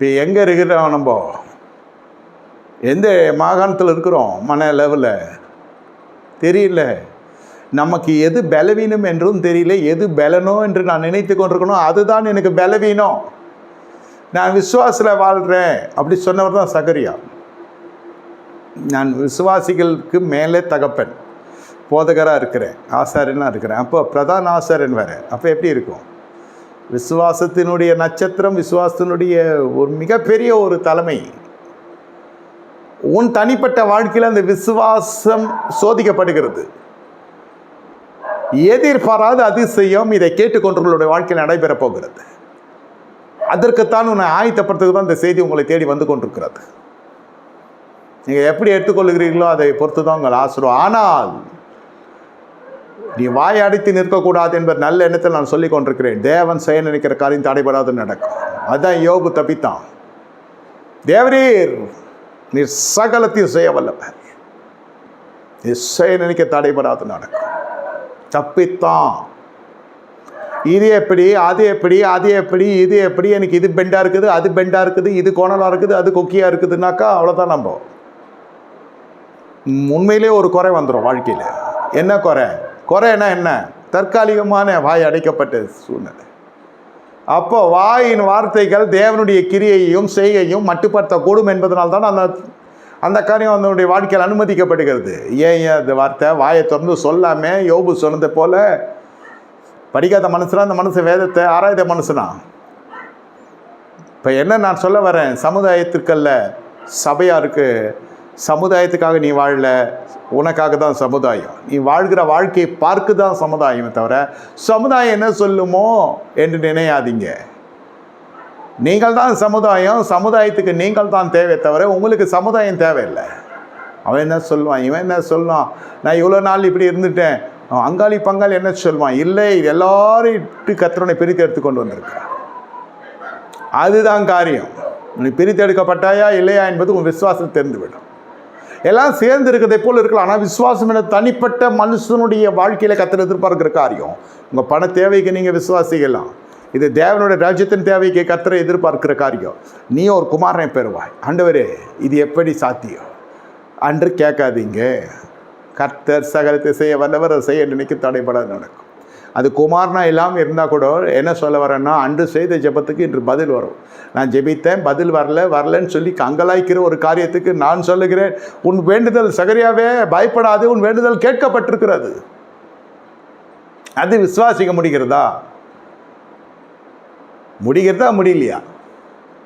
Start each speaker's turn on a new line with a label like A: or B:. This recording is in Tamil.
A: இப்போ எங்கே இருக்கிறோம் நம்ம? எந்த மாகாணத்தில் இருக்கிறோம்? மன லெவலில் தெரியல. நமக்கு எது பலவீனம் என்றும் தெரியல. எது பலனோ என்று நான் நினைத்து கொண்டிருக்கணும். அதுதான் எனக்கு பலவீனம். நான் விசுவாசில் வாழ்கிறேன் அப்படி சொன்னவர் தான் சகரியா. நான் விசுவாசிகளுக்கு மேலே தகப்பன். போதகராக இருக்கிறேன். ஆசாரியனாக இருக்கிறேன். அப்போ பிரதான ஆசாரியன் வேறு. அப்போ எப்படி இருக்கும்? விசுவாசத்தினுடைய நட்சத்திரம் விசுவாசத்தினுடைய ஒரு மிகப்பெரிய ஒரு தலைமை. உன் தனிப்பட்ட வாழ்க்கையில் அந்த விசுவாசம் சோதிக்கப்படுகிறது. எதிர்பாராத அதிசயம் இதை கேட்டுக்கொண்டவர்களுடைய வாழ்க்கையில் நடைபெறப் போகிறது. அதற்குத்தான் உன்னை ஆயத்தப்படுத்துக்கு தான் இந்த செய்தி உங்களை தேடி வந்து கொண்டிருக்கிறது. நீங்கள் எப்படி எடுத்துக்கொள்கிறீர்களோ அதை பொறுத்து தான் உங்கள் ஆசிரம் ஆனால் நீ வாய் அடைத்து நிற்கக்கூடாது என்பது நல்ல எண்ணத்தில் நான் சொல்லிக் கொண்டிருக்கிறேன். தேவன் செய்ய நினைக்கிற காரியம் தடைபடாது நடக்கும். அதான் யோபு தப்பித்தான். தேவரீர் நீ சகலத்தையும் செய்ய வல்லவர். நீ செய்ய நினைக்க தடைபடாது நடக்கும். தப்பித்தான். இது எப்படி அது எப்படி அது எப்படி இது எப்படி எனக்கு இது பெண்டாக இருக்குது அது பெண்டாக இருக்குது இது கோணலாக இருக்குது அது கொக்கியாக இருக்குதுனாக்கா அவ்வளோதான் நம்ம உண்மையிலே ஒரு குறை வந்துடும் வாழ்க்கையில். என்ன குறை? குறைனா என்ன? தற்காலிகமான வாய் அடைக்கப்பட்ட சூழ்நிலை. அப்போ வாயின் வார்த்தைகள் தேவனுடைய கிரியையும் செய்கையும் மட்டுப்படுத்தக்கூடும் என்பதனால் தான் அந்த அந்த காரியம் அதனுடைய வாழ்க்கையில் அனுமதிக்கப்படுகிறது. ஏன் அந்த வார்த்தை? வாயை திறந்து சொல்லாமல் யோபு சொன்னதை போல் படிக்காத மனுஷனா? அந்த மனுஷன் வேதத்தை ஆராய்ந்த மனுஷனா? இப்போ என்ன நான் சொல்ல வரேன்? சமுதாயத்திற்கல்ல சபையாருக்கு சமுதாயத்துக்காக நீ வாழல உனக்காக தான் சமுதாயம். நீ வாழ்கிற வாழ்க்கையை பார்க்கு தான் சமுதாயமே தவிர சமுதாயம் என்ன சொல்லுமோ என்று நினையாதீங்க. நீங்கள் தான் சமுதாயம் சமுதாயத்துக்கு நீங்கள் தான் தேவை தவிர உங்களுக்கு சமுதாயம் தேவையில்லை. அவன் என்ன சொல்லுவான்? இவன் என்ன சொல்லுவான்? நான் இவ்வளோ நாள் இப்படி இருந்துட்டேன். அவன் அங்காளி பங்காளி என்ன சொல்லுவான்? இல்லை எல்லாரும் இட்டு கத்திரனை பிரித்து எடுத்து கொண்டு அதுதான் காரியம். நீ பிரித்து எடுக்கப்பட்டாயா இல்லையா என்பது உன் விசுவாசம் தெரிந்துவிடும். எல்லாம் சேர்ந்து இருக்கிறதை போல் இருக்கலாம். ஆனால் விசுவாசம் என தனிப்பட்ட மனுஷனுடைய வாழ்க்கையில் கத்தில் எதிர்பார்க்குற காரியம். உங்கள் பண தேவைக்கு நீங்கள் விசுவாசிக்கலாம் இது தேவனுடைய ராஜ்யத்தின் தேவைக்கு கத்திர எதிர்பார்க்கிற காரியம். நீ ஒரு குமாரனை பெறுவாய். ஆண்டவரே இது எப்படி சாத்தியம்? அன்று கேட்காதீங்க. கர்த்தர் சகலத்தை செய்ய வல்லவர் செய்ய நினைக்க தடைபட நடக்கும். அது குமாரனா இல்லாமல் இருந்தால் கூட என்ன சொல்ல வரேன்னா அன்று செய்த ஜெபத்துக்கு இன்று பதில் வரும். நான் ஜெபித்தேன் பதில் வரல வரலன்னு சொல்லி கங்கலாய்க்கிற ஒரு காரியத்துக்கு நான் சொல்லுகிறேன். உன் வேண்டுதல் சகரியாவே பயப்படாது உன் வேண்டுதல் கேட்கப்பட்டிருக்கிறது. அது விசுவாசிக்க முடிகிறதா? முடிகிறதா முடியலையா?